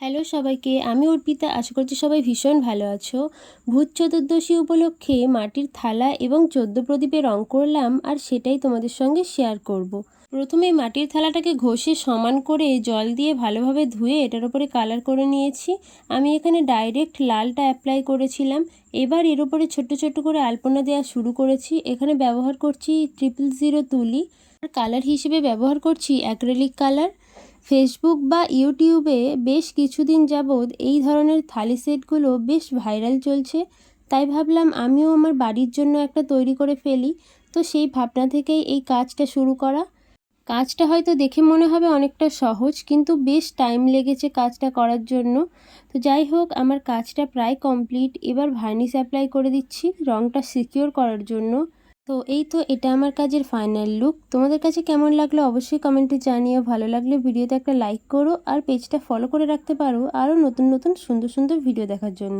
Hello সবাইকে, আমি অর্পিতা। আশা করছি সবাই ভীষণ ভালো আছো। ভূত চতুর্দশী উপলক্ষে মাটির থালা এবং চোদ্দ প্রদীপে রং করলাম আর সেটাই তোমাদের সঙ্গে শেয়ার করব। প্রথমে মাটির থালাটাকে ঘষে সমান করে জল দিয়ে ভালোভাবে ধুয়ে এটার উপরে কালার করে নিয়েছি। আমি এখানে ডাইরেক্ট লালটা অ্যাপ্লাই করেছিলাম। এবার এর উপরে ছোট্ট ছোট্ট করে আলপনা দেওয়া শুরু করেছি। এখানে ব্যবহার করছি ট্রিপল জিরো তুলি। আর কালার হিসেবে ব্যবহার করছি অ্যাক্রেলিক কালার ফেসবুক বা ইউটিউবে বেশ কিছুদিন যাবৎ এই ধরনের থালি সেটগুলো বেশ ভাইরাল চলছে। তাই ভাবলাম আমিও আমার বাড়ির জন্য একটা তৈরি করে ফেলি। তো সেই ভাবনা থেকেই এই কাজটা শুরু করা। কাজটা হয়তো দেখে মনে হবে অনেকটা সহজ, কিন্তু বেশ টাইম লেগেছে কাজটা করার জন্য। তো যাই হোক, আমার কাজটা প্রায় কমপ্লিট এবার ভার্নিশ অ্যাপ্লাই করে দিচ্ছি রঙটা সিকিওর করার জন্য। তো এই তো এটা আমার কাজের ফাইনাল লুক তোমাদের কাছে কেমন লাগল অবশ্যই কমেন্টে জানিও। ভালো লাগলে ভিডিওতে একটা লাইক করো আর পেজটা ফলো করে রাখতে পারো। আরও নতুন নতুন, সুন্দর সুন্দর ভিডিও দেখার জন্য।